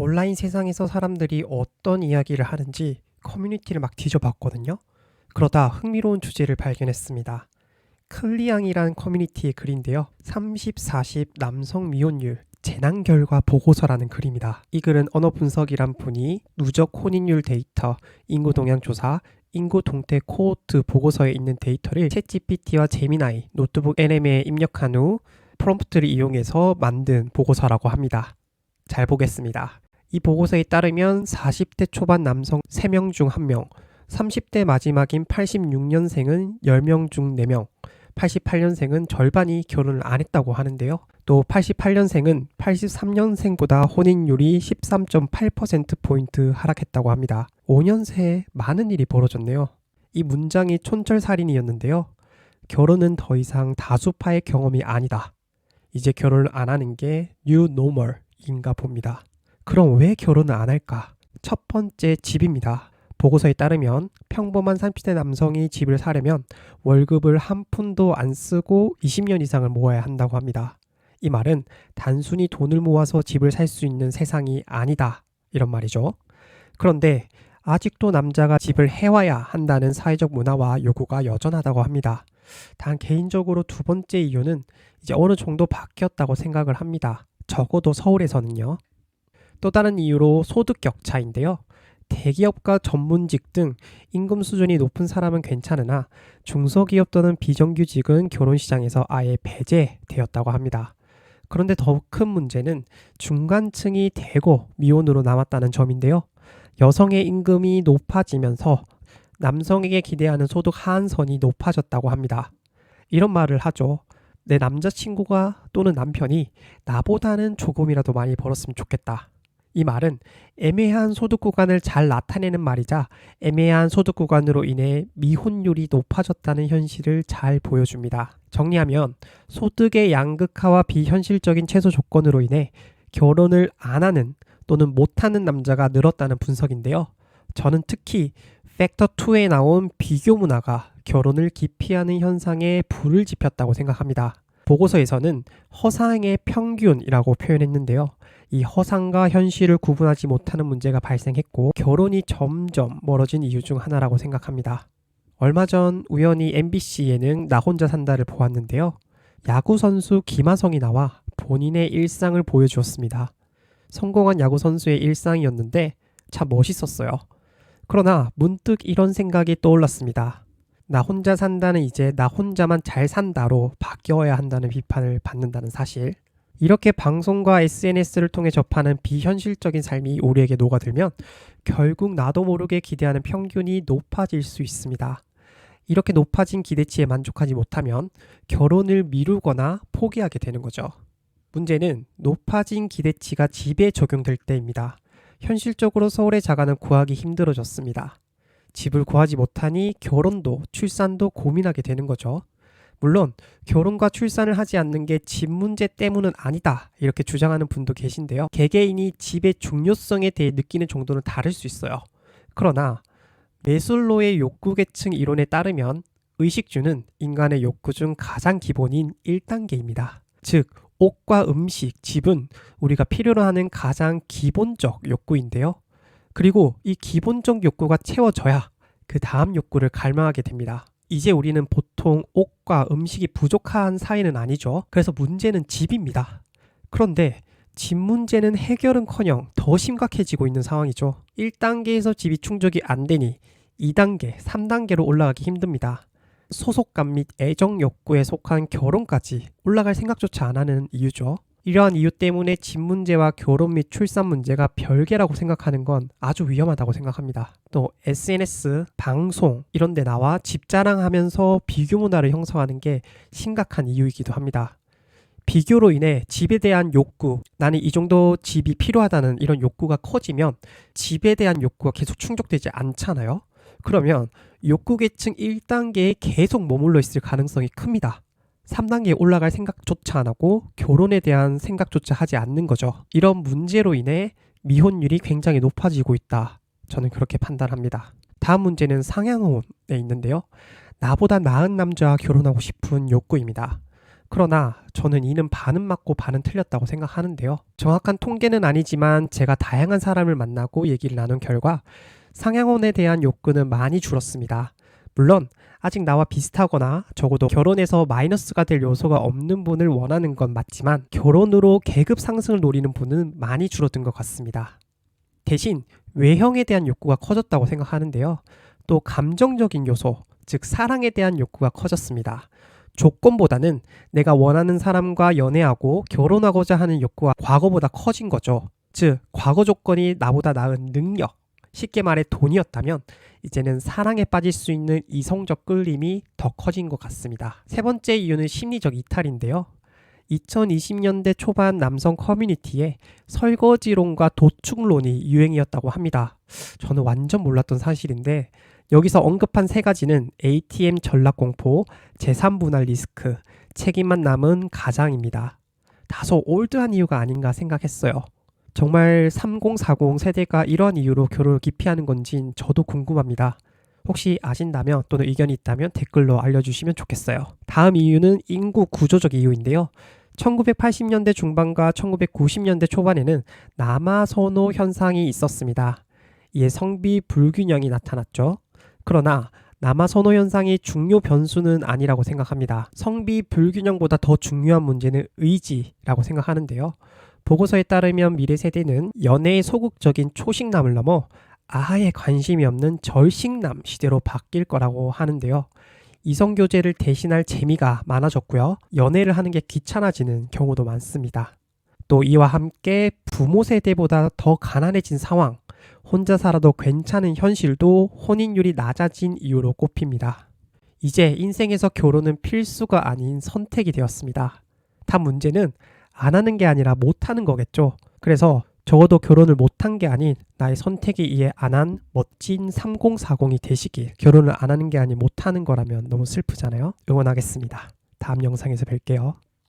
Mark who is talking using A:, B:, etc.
A: 온라인 세상에서 사람들이 어떤 이야기를 하는지 커뮤니티를 막 뒤져봤거든요. 그러다 흥미로운 주제를 발견했습니다. 클리앙이란 커뮤니티의 글인데요. 30, 40 남성 미혼율 재난 결과 보고서라는 글입니다. 이 글은 언어 분석이란 분이 누적 혼인율 데이터, 인구 동향 조사, 인구 동태 코호트 보고서에 있는 데이터를 챗GPT와 제미나이, 노트북 NM에 입력한 후 프롬프트를 이용해서 만든 보고서라고 합니다. 잘 보겠습니다. 이 보고서에 따르면 40대 초반 남성 3명 중 1명, 30대 마지막인 86년생은 10명 중 4명, 88년생은 절반이 결혼을 안 했다고 하는데요. 또 88년생은 83년생보다 혼인율이 13.8%포인트 하락했다고 합니다. 5년 새에 많은 일이 벌어졌네요. 이 문장이 촌철살인이었는데요. 결혼은 더 이상 다수파의 경험이 아니다. 이제 결혼을 안 하는 게 new normal인가 봅니다. 그럼 왜 결혼을 안 할까? 첫 번째 집입니다. 보고서에 따르면 평범한 30대 남성이 집을 사려면 월급을 한 푼도 안 쓰고 20년 이상을 모아야 한다고 합니다. 이 말은 단순히 돈을 모아서 집을 살 수 있는 세상이 아니다. 이런 말이죠. 그런데 아직도 남자가 집을 해와야 한다는 사회적 문화와 요구가 여전하다고 합니다. 단 개인적으로 두 번째 이유는 이제 어느 정도 바뀌었다고 생각을 합니다. 적어도 서울에서는요. 또 다른 이유로 소득 격차인데요. 대기업과 전문직 등 임금 수준이 높은 사람은 괜찮으나 중소기업 또는 비정규직은 결혼 시장에서 아예 배제되었다고 합니다. 그런데 더 큰 문제는 중간층이 대거 미혼으로 남았다는 점인데요. 여성의 임금이 높아지면서 남성에게 기대하는 소득 하한선이 높아졌다고 합니다. 이런 말을 하죠. 내 남자친구가 또는 남편이 나보다는 조금이라도 많이 벌었으면 좋겠다. 이 말은 애매한 소득 구간을 잘 나타내는 말이자 애매한 소득 구간으로 인해 미혼율이 높아졌다는 현실을 잘 보여줍니다. 정리하면 소득의 양극화와 비현실적인 최소 조건으로 인해 결혼을 안 하는 또는 못하는 남자가 늘었다는 분석인데요. 저는 특히 팩터 2에 나온 비교 문화가 결혼을 기피하는 현상에 불을 지폈다고 생각합니다. 보고서에서는 허상의 평균이라고 표현했는데요. 이 허상과 현실을 구분하지 못하는 문제가 발생했고 결혼이 점점 멀어진 이유 중 하나라고 생각합니다. 얼마 전 우연히 MBC 예능 나 혼자 산다를 보았는데요. 야구 선수 김하성이 나와 본인의 일상을 보여주었습니다. 성공한 야구 선수의 일상이었는데 참 멋있었어요. 그러나 문득 이런 생각이 떠올랐습니다. 나 혼자 산다는 이제 나 혼자만 잘 산다로 바뀌어야 한다는 비판을 받는다는 사실. 이렇게 방송과 SNS를 통해 접하는 비현실적인 삶이 우리에게 녹아들면 결국 나도 모르게 기대하는 평균이 높아질 수 있습니다. 이렇게 높아진 기대치에 만족하지 못하면 결혼을 미루거나 포기하게 되는 거죠. 문제는 높아진 기대치가 집에 적용될 때입니다. 현실적으로 서울의 자가는 구하기 힘들어졌습니다. 집을 구하지 못하니 결혼도 출산도 고민하게 되는 거죠. 물론 결혼과 출산을 하지 않는 게 집 문제 때문은 아니다 이렇게 주장하는 분도 계신데요. 개개인이 집의 중요성에 대해 느끼는 정도는 다를 수 있어요. 그러나 메슬로의 욕구 계층 이론에 따르면 의식주는 인간의 욕구 중 가장 기본인 1단계입니다. 즉 옷과 음식, 집은 우리가 필요로 하는 가장 기본적 욕구인데요. 그리고 이 기본적 욕구가 채워져야 그 다음 욕구를 갈망하게 됩니다. 이제 우리는 보통 옷과 음식이 부족한 사이는 아니죠. 그래서 문제는 집입니다. 그런데 집 문제는 해결은커녕 더 심각해지고 있는 상황이죠. 1단계에서 집이 충족이 안 되니 2단계, 3단계로 올라가기 힘듭니다. 소속감 및 애정 욕구에 속한 결혼까지 올라갈 생각조차 안 하는 이유죠. 이러한 이유 때문에 집 문제와 결혼 및 출산 문제가 별개라고 생각하는 건 아주 위험하다고 생각합니다. 또 SNS, 방송 이런 데 나와 집 자랑하면서 비교 문화를 형성하는 게 심각한 이유이기도 합니다. 비교로 인해 집에 대한 욕구, 나는 이 정도 집이 필요하다는 이런 욕구가 커지면 집에 대한 욕구가 계속 충족되지 않잖아요. 그러면 욕구 계층 1단계에 계속 머물러 있을 가능성이 큽니다. 3단계에 올라갈 생각조차 안 하고 결혼에 대한 생각조차 하지 않는 거죠. 이런 문제로 인해 미혼율이 굉장히 높아지고 있다. 저는 그렇게 판단합니다. 다음 문제는 상향혼에 있는데요. 나보다 나은 남자와 결혼하고 싶은 욕구입니다. 그러나 저는 이는 반은 맞고 반은 틀렸다고 생각하는데요. 정확한 통계는 아니지만 제가 다양한 사람을 만나고 얘기를 나눈 결과 상향혼에 대한 욕구는 많이 줄었습니다. 물론 아직 나와 비슷하거나 적어도 결혼에서 마이너스가 될 요소가 없는 분을 원하는 건 맞지만 결혼으로 계급 상승을 노리는 분은 많이 줄어든 것 같습니다. 대신 외형에 대한 욕구가 커졌다고 생각하는데요. 또 감정적인 요소, 즉 사랑에 대한 욕구가 커졌습니다. 조건보다는 내가 원하는 사람과 연애하고 결혼하고자 하는 욕구가 과거보다 커진 거죠. 즉, 과거 조건이 나보다 나은 능력, 쉽게 말해 돈이었다면 이제는 사랑에 빠질 수 있는 이성적 끌림이 더 커진 것 같습니다. 세 번째 이유는 심리적 이탈인데요. 2020년대 초반 남성 커뮤니티에 설거지론과 도축론이 유행이었다고 합니다. 저는 완전 몰랐던 사실인데 여기서 언급한 세 가지는 ATM 전락 공포, 재산 분할 리스크, 책임만 남은 가장입니다. 다소 올드한 이유가 아닌가 생각했어요. 정말 3040 세대가 이러한 이유로 결혼을 기피하는 건진 저도 궁금합니다. 혹시 아신다면 또는 의견이 있다면 댓글로 알려주시면 좋겠어요. 다음 이유는 인구 구조적 이유인데요. 1980년대 중반과 1990년대 초반에는 남아 선호 현상이 있었습니다. 이에 성비 불균형이 나타났죠. 그러나 남아 선호 현상이 중요 변수는 아니라고 생각합니다. 성비 불균형보다 더 중요한 문제는 의지라고 생각하는데요. 보고서에 따르면 미래 세대는 연애의 소극적인 초식남을 넘어 아예 관심이 없는 절식남 시대로 바뀔 거라고 하는데요. 이성 교제를 대신할 재미가 많아졌고요. 연애를 하는 게 귀찮아지는 경우도 많습니다. 또 이와 함께 부모 세대보다 더 가난해진 상황, 혼자 살아도 괜찮은 현실도 혼인율이 낮아진 이유로 꼽힙니다. 이제 인생에서 결혼은 필수가 아닌 선택이 되었습니다. 단 문제는 안 하는 게 아니라 못 하는 거겠죠. 그래서 적어도 결혼을 못한 게 아닌 나의 선택에 의해 안 한 멋진 3040이 되시길 결혼을 안 하는 게 아닌 못 하는 거라면 너무 슬프잖아요. 응원하겠습니다. 다음 영상에서 뵐게요.